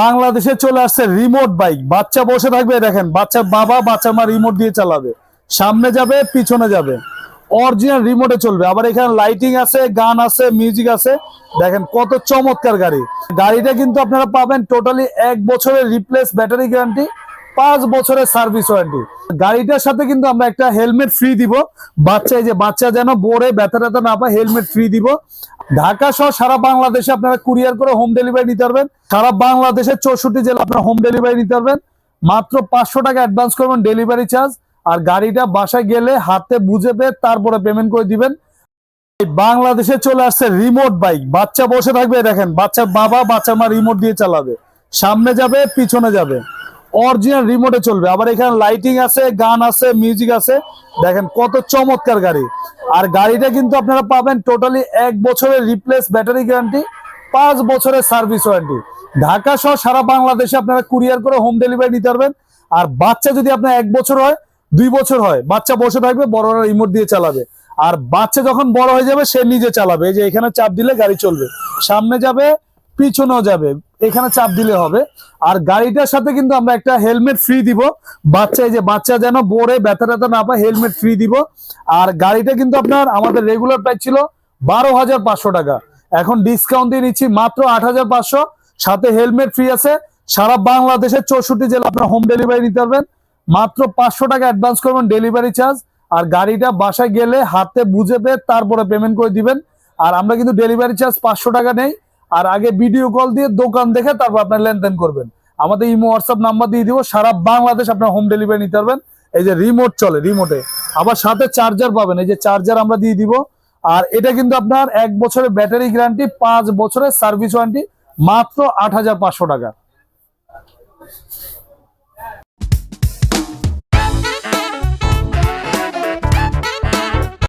বাংলাদেশে চলে আসছে রিমোট বাইক বাচ্চা বসে থাকবে, দেখেন, বাচ্চা বাবা, বাচ্চা মা রিমোট দিয়ে চালাবে। সামনে যাবে, পিছনে যাবে। অরিজিনাল রিমোটে চলবে। আবার এখানে লাইটিং আছে, গান আছে মিউজিক আছে। দেখেন, কত চমৎকার গাড়ি। গাড়িটা কিন্তু আপনারা পাবেন টোটালি এক বছরের রিপ্লেস ব্যাটারি গ্যারান্টি পাঁচ বছরের সার্ভিস ওয়ারেন্টি। গাড়িটার সাথে কিন্তু আমরা একটা হেলমেট ফ্রি দিব। বাচ্চা যে বাচ্চা যেন বোরে ব্যথা ট্যাথা না পায়, হেলমেট ফ্রি দিব। ঢাকা সহ সারা বাংলাদেশে আপনারা কুরিয়ার করে হোম ডেলিভারি নিতে পারবেন। সারা বাংলাদেশের চৌষট্টি জেলা আপনারা হোম ডেলিভারি নিতে পারবেন। মাত্র পাঁচশো টাকা অ্যাডভান্স করবেন ডেলিভারি চার্জ আর গাড়িটা বাসায় গেলে হাতে বুঝে পেয়ে তারপরে পেমেন্ট করে দিবেন। বাংলাদেশে চলে আসছে রিমোট বাইক বাচ্চা বসে থাকবে, দেখেন বাচ্চা বাবা, বাচ্চা মা রিমোট দিয়ে চালাবে। সামনে যাবে, পিছনে যাবে। অরিজিনাল রিমোটে চলবে। আবার এখানে লাইটিং আছে, গান আছে মিউজিক আছে। দেখেন কত চমৎকার গাড়ি। আর গাড়িটা কিন্তু আপনারা পাবেন টোটালি এক বছরের রিপ্লেস ব্যাটারি গ্যারান্টি পাঁচ বছরের সার্ভিস ওয়ারেন্টি ঢাকা সহ সারা বাংলাদেশে আপনারা কুরিয়ার করে হোম ডেলিভারি নিতে পারবেন। আর বাচ্চা যদি আপনার এক বছর হয়, দুই বছর হয়, বাচ্চা বসে থাকবে, বড়রা রিমোট দিয়ে চালাবে। আর বাচ্চা যখন বড় হয়ে যাবে, সে নিজে চালাবে। যে এখানে চাপ দিলে গাড়ি চলবে। সামনে যাবে পিছনেও যাবে। এখানে চাপ দিলে হবে। আর গাড়িটার সাথে কিন্তু আমরা একটা হেলমেট ফ্রি দিব। বাচ্চা যে বাচ্চা যেন বোরে ব্যথা ট্যাথা না পায়, হেলমেট ফ্রি দিব। আর গাড়িটা কিন্তু আপনার, আমাদের রেগুলার প্রাইস ছিল বারো হাজার পাঁচশো টাকা। এখন ডিসকাউন্ট দিয়ে নিচ্ছি মাত্র আট হাজার পাঁচশো। সাথে হেলমেট ফ্রি আছে। সারা বাংলাদেশের চৌষট্টি জেলা আপনার হোম ডেলিভারি নিতে পারবেন। মাত্র পাঁচশো টাকা অ্যাডভান্স করবেন ডেলিভারি চার্জ আর গাড়িটা বাসায় গেলে হাতে বুঝে পেয়ে তারপরে পেমেন্ট করে দিবেন। আর আমরা কিন্তু ডেলিভারি চার্জ পাঁচশো টাকা নেই। আর আগে ভিডিও কল দিয়ে দোকান দেখে তারপর আপনার লেনদেন করবেন। আমাদের ইমো হোয়াটসঅ্যাপ নাম্বার দিয়ে দিব, সারা বাংলাদেশ আপনার হোম ডেলিভারি নিতে পারবেন। এই যে রিমোট চলে রিমোটে আবার সাথে চার্জার পাবেন, এই যে চার্জার আমরা দিয়ে দিব। আর এটা কিন্তু আপনার এক বছরের ব্যাটারি গ্যারান্টি পাঁচ বছরের সার্ভিস ওয়ারেন্টি মাত্র আট হাজার পাঁচশো টাকা।